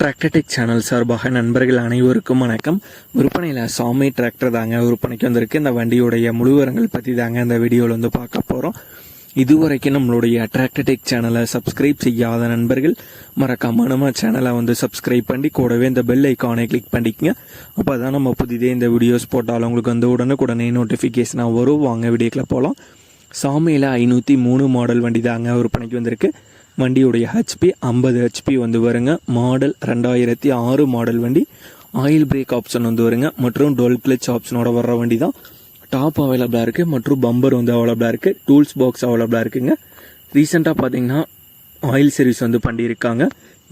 Tractor Tech channel சார்பாக நண்பர்கள் அனைவருக்கும் வணக்கம். விற்பனையில் சாமி டிராக்டர் தாங்க விற்பனைக்கு வந்திருக்கு. இந்த வண்டியுடைய முழுவரங்கள் பற்றி தாங்க இந்த வீடியோவில் வந்து பார்க்க போகிறோம் இதுவரைக்கும் நம்மளுடைய டிராக்டர்டெக் சேனலை சப்ஸ்கிரைப் செய்யாத நண்பர்கள் மறக்காம நம்ம சேனலை வந்து சப்ஸ்கிரைப் பண்ணி கூடவே இந்த பெல் ஐக்கானை கிளிக் பண்ணிக்கங்க. அப்போ தான் நம்ம புதிதே இந்த வீடியோஸ் போட்டாலும் உங்களுக்கு வந்து உடனுக்குடனே நோட்டிஃபிகேஷனாக வரும். வாங்க வீடியோக்கில் போகலாம் சாமியில் ஐநூற்றி மூணு மாடல் வண்டி தாங்க விற்பனைக்கு வந்திருக்கு. வண்டியுடைய ஹெச்பி ஐம்பது ஹெச்பி வந்து வருங்க. மாடல் ரெண்டாயிரத்தி ஆறு மாடல் வண்டி. ஆயில் பிரேக் ஆப்ஷன் வந்து வருங்க. மற்றும் டொல் கிளச் ஆப்ஷனோட வர்ற வண்டி தான் டாப் அவைலபிளாக இருக்குது மற்றும் பம்பர் வந்து அவைலபிளாக இருக்குது டூல்ஸ் பாக்ஸ் அவைலபிளாக இருக்குங்க. ரீசெண்டாக பார்த்தீங்கன்னா ஆயில் சர்வீஸ் வந்து பண்ணியிருக்காங்க.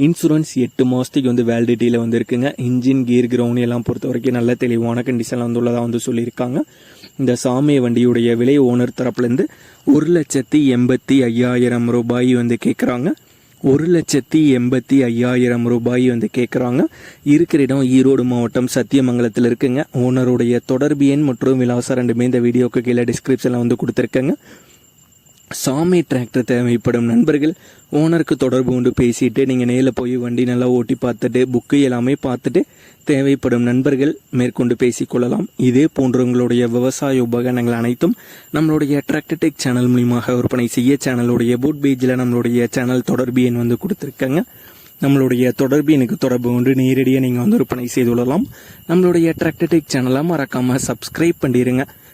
இன்சூரன்ஸ் எட்டு மாதத்துக்கு வந்து வேலிடிட்டியில் வந்து இருக்குங்க இன்ஜின் கியர் கிரவுண்ட் எல்லாம் பொறுத்த வரைக்கும் நல்ல தெளிவான கண்டிஷனில் வந்து உள்ளதாக வந்து சொல்லியிருக்காங்க. இந்த சாமிய வண்டியுடைய விலை ஓனர் தரப்புலேருந்து ஒரு லட்சத்தி எண்பத்தி ஐயாயிரம் ரூபாய் வந்து கேட்குறாங்க ஒரு லட்சத்தி எண்பத்தி ஐயாயிரம் ரூபாய் வந்து கேட்குறாங்க இருக்கிற இடம் ஈரோடு மாவட்டம் சத்தியமங்கலத்தில் இருக்குங்க. ஓனருடைய தொடர்பு எண் மற்றும் விலாசம் ரெண்டுமே இந்த வீடியோக்கு கீழே டிஸ்கிரிப்ஷனில் வந்து கொடுத்துருக்கேங்க. சாமி டிராக்டர் தேவைப்படும் நண்பர்கள் ஓனருக்கு தொடர்பு கொண்டு பேசிட்டு நீங்கள் நேரில் போய் வண்டி நல்லா ஓட்டி பார்த்துட்டு புக்கு எல்லாமே பார்த்துட்டு தேவைப்படும் நண்பர்கள் மேற்கொண்டு பேசிக்கொள்ளலாம் இதே போன்ற உங்களுடைய விவசாய உபகரணங்கள் அனைத்தும் நம்மளுடைய டிராக்டர்டெக் சேனல் மூலியமாக விற்பனை செய்ய சேனலுடைய போட் பேஜில் நம்மளுடைய சேனல் தொடர்பு எண் வந்து கொடுத்துருக்காங்க. நம்மளுடைய தொடர்பு எனக்கு தொடர்பு கொண்டு நேரடியாக நீங்கள் வந்து விற்பனை செய்து கொள்ளலாம். நம்மளுடைய டிராக்டர்டெக் சேனலை மறக்காமல் சப்ஸ்கிரைப் பண்ணிடுங்க